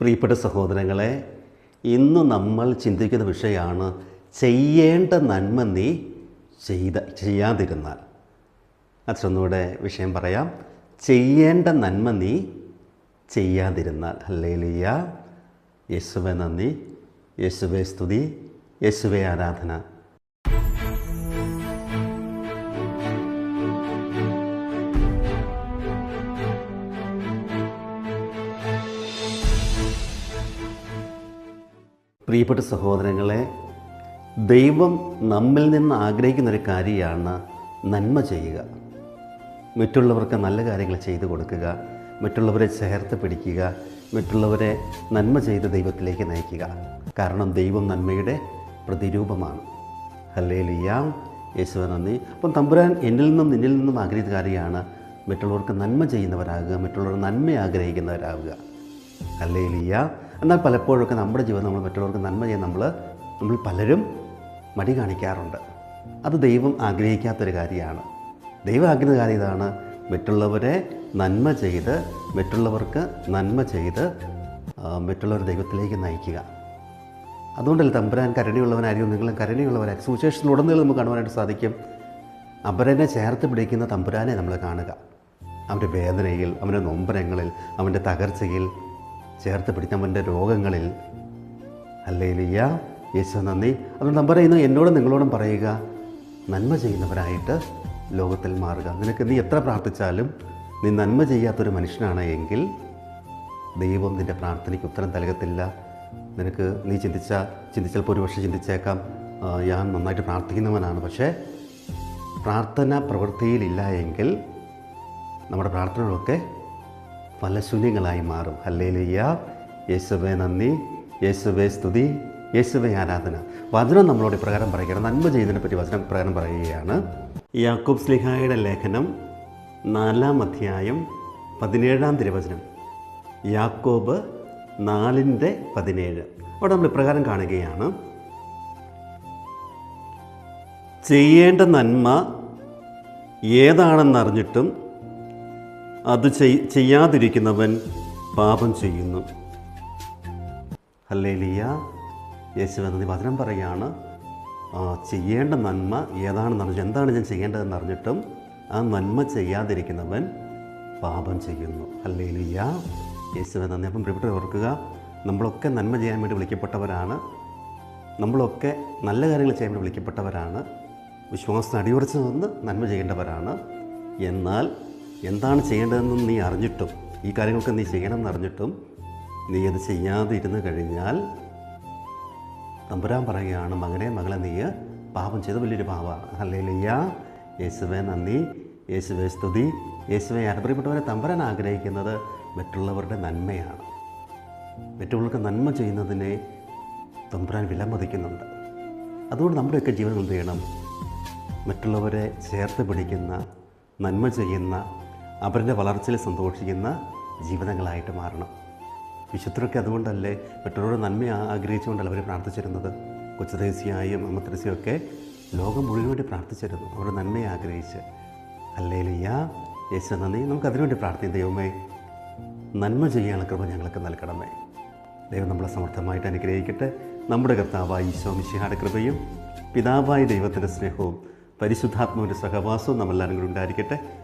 പ്രിയപ്പെട്ട സഹോദരങ്ങളെ ഇന്ന് നമ്മൾ ചിന്തിക്കുന്ന വിഷയമാണ് ചെയ്യേണ്ട നന്മ നീ ചെയ്ത ചെയ്യാതിരുന്നാൽ. അച്ഛനൊന്നുകൂടെ വിഷയം പറയാം. ചെയ്യേണ്ട നന്മ നീ ചെയ്യാതിരുന്നാൽ. ഹല്ലേലൂയ യേശുവെ നന്ദി. യേശുവെ സ്തുതി. യേശുവെ ആരാധന. പ്രിയപ്പെട്ട സഹോദരങ്ങളെ ദൈവം നമ്മിൽ നിന്ന് ആഗ്രഹിക്കുന്ന ഒരു കാര്യമാണ് നന്മ ചെയ്യുക. മറ്റുള്ളവർക്ക് നല്ല കാര്യങ്ങൾ ചെയ്തു കൊടുക്കുക മറ്റുള്ളവരെ ചേർത്ത് പിടിക്കുക മറ്റുള്ളവരെ നന്മ ചെയ്ത് ദൈവത്തിലേക്ക് നയിക്കുക. കാരണം ദൈവം നന്മയുടെ പ്രതിരൂപമാണ്. ഹല്ലേ ലിയാം യേശുവ നന്ദി. അപ്പം തമ്പുരാൻ എന്നിൽ നിന്നും നിന്നിൽ നിന്നും ആഗ്രഹിച്ച കാര്യമാണ് മറ്റുള്ളവർക്ക് നന്മ ചെയ്യുന്നവരാകുക മറ്റുള്ളവർ നന്മ ആഗ്രഹിക്കുന്നവരാകുക. അല്ലേ ലിയ എന്നാൽ പലപ്പോഴൊക്കെ നമ്മുടെ ജീവിതം നമ്മൾ മറ്റുള്ളവർക്ക് നന്മ ചെയ്യാൻ നമ്മൾ നമ്മൾ പലരും മടി കാണിക്കാറുണ്ട്. അത് ദൈവം ആഗ്രഹിക്കാത്തൊരു കാര്യമാണ്. ദൈവം ആഗ്രഹിക്കുന്ന കാര്യം ഇതാണ്. മറ്റുള്ളവരെ നന്മ ചെയ്ത് മറ്റുള്ളവർക്ക് നന്മ ചെയ്ത് മറ്റുള്ളവർ ദൈവത്തിലേക്ക് നയിക്കുക. അതുകൊണ്ടല്ലേ തമ്പുരാൻ കരുണയുള്ളവനായിരിക്കും നിങ്ങളും കരുണയുള്ളവരായി സുവിശേഷത്തിലുടനീളം നമുക്ക് കാണുവാനായിട്ട് സാധിക്കും. അപരനെ ചേർത്ത് പിടിക്കുന്ന തമ്പുരാനെ നമ്മൾ കാണുക. അവന്റെ വേദനയിൽ അവന്റെ നൊമ്പരങ്ങളിൽ അവന്റെ തകർച്ചയിൽ ചേർത്ത് പിടിക്കുന്നവന്റെ രോഗങ്ങളിൽ അല്ലേലിയ യേശു നന്ദി. അതുകൊണ്ട് നമ്പർ പറയുന്നു എന്നോടും നിങ്ങളോടും പറയുക. നന്മ ചെയ്യുന്നവരായിട്ട് ലോകത്തിൽ മാറുക. നിനക്ക് നീ എത്ര പ്രാർത്ഥിച്ചാലും നീ നന്മ ചെയ്യാത്തൊരു മനുഷ്യനാണ് എങ്കിൽ ദൈവം നിന്റെ പ്രാർത്ഥനയ്ക്ക് ഉത്തരം നൽകത്തില്ല. നിനക്ക് നീ ചിന്തിച്ച ചിന്തിച്ചപ്പോൾ ഒരു പക്ഷേ ചിന്തിച്ചേക്കാം ഞാൻ നന്നായിട്ട് പ്രാർത്ഥിക്കുന്നവനാണ്. പക്ഷേ പ്രാർത്ഥന പ്രവൃത്തിയിലില്ല എങ്കിൽ നമ്മുടെ പ്രാർത്ഥനകളൊക്കെ ഫലശൂന്യങ്ങളായി മാറും. ഹല്ലേലൂയ. യേശുവേ നന്ദി. യേശുവേ സ്തുതി. യേശുവേ ആരാധന. വചനം നമ്മളോട് പ്രകാരം പറയുകയാണ്. നന്മ ചെയ്തതിനെ പറ്റി വചനം പ്രകാരം പറയുകയാണ്. യാക്കൂബ് സ്ലിഹായുടെ ലേഖനം നാലാം അധ്യായം പതിനേഴാം തിരുവചനം. യാക്കോബ് നാലിന്റെ പതിനേഴ്. അവിടെ നമ്മൾ ഇപ്രകാരം കാണുകയാണ്. ചെയ്യേണ്ട നന്മ ഏതാണെന്നറിഞ്ഞിട്ടും അത് ചെയ് ചെയ്യാതിരിക്കുന്നവൻ പാപം ചെയ്യുന്നു. ഹല്ലേലിയ. യേശു എന്നത് വചനം പറയാണ് ചെയ്യേണ്ട നന്മ ഏതാണെന്ന് അറിഞ്ഞു എന്താണ് ഞാൻ ചെയ്യേണ്ടതെന്ന് അറിഞ്ഞിട്ടും ആ നന്മ ചെയ്യാതിരിക്കുന്നവൻ പാപം ചെയ്യുന്നു. ഹല്ലേലിയ. യേശുവെ നന്ദി അപ്പം പ്രിയപ്പെട്ട ഓർക്കുക നമ്മളൊക്കെ നന്മ ചെയ്യാൻ വേണ്ടി വിളിക്കപ്പെട്ടവരാണ് നമ്മളൊക്കെ നല്ല കാര്യങ്ങൾ ചെയ്യാൻ വേണ്ടി വിളിക്കപ്പെട്ടവരാണ് വിശ്വാസത്തിന് അടിയുറച്ച് നിന്ന് നന്മ ചെയ്യേണ്ടവരാണ്. എന്നാൽ എന്താണ് ചെയ്യേണ്ടതെന്ന് നീ അറിഞ്ഞിട്ടും ഈ കാര്യങ്ങളൊക്കെ നീ ചെയ്യണമെന്ന് അറിഞ്ഞിട്ടും നീ അത് ചെയ്യാതെ ഇരുന്ന് കഴിഞ്ഞാൽ തമ്പുരാൻ പറയുകയാണ് മകനെ മകളെ നീ പാപം ചെയ്ത വലിയൊരു പാപമാണ് അല്ലേലയ്യ യേശുവെ നന്ദി. യേശുവെ സ്തുതി. യേശുവെ അനുപ്രിയപ്പെട്ടവരെ തമ്പുരാൻ ആഗ്രഹിക്കുന്നത് മറ്റുള്ളവരുടെ നന്മയാണ്. മറ്റുള്ളവർക്ക് നന്മ ചെയ്യുന്നതിനെ തമ്പുരാൻ വിലമതിക്കുന്നുണ്ട്. അതുകൊണ്ട് നമ്മുടെയൊക്കെ ജീവിതം എന്ത് ചെയ്യണം? മറ്റുള്ളവരെ ചേർത്ത് പിടിക്കുന്ന നന്മ ചെയ്യുന്ന അവരുടെ വളർച്ചയിൽ സന്തോഷിക്കുന്ന ജീവിതങ്ങളായിട്ട് മാറണം. വിശുദ്ധരൊക്കെ അതുകൊണ്ടല്ലേ മറ്റുള്ളവരുടെ നന്മ ആഗ്രഹിച്ചുകൊണ്ടല്ല അവർ പ്രാർത്ഥിച്ചിരുന്നത്? കൊച്ചുദേശിയായും അമ്മത്രസിയും ഒക്കെ ലോകം മുഴുവൻ വേണ്ടി പ്രാർത്ഥിച്ചിരുന്നു. അവരുടെ നന്മയെ ആഗ്രഹിച്ച്. അല്ലേലിയ യേശു നന്ദി. നമുക്ക് അതിനുവേണ്ടി പ്രാർത്ഥിക്കും. ദൈവമേ നന്മ ചെയ്യാനുള്ള കൃപ ഞങ്ങൾക്ക് നൽകണമേ. ദൈവം നമ്മളെ സമർത്ഥമായിട്ട് അനുഗ്രഹിക്കട്ടെ. നമ്മുടെ കർത്താവായി ഈശോ മിശിഹാടെ കൃപയും പിതാവായ ദൈവത്തിന്റെ സ്നേഹവും പരിശുദ്ധാത്മാവിന്റെ സഹവാസവും നമ്മളെല്ലാവരും കൂടി ഉണ്ടായിരിക്കട്ടെ.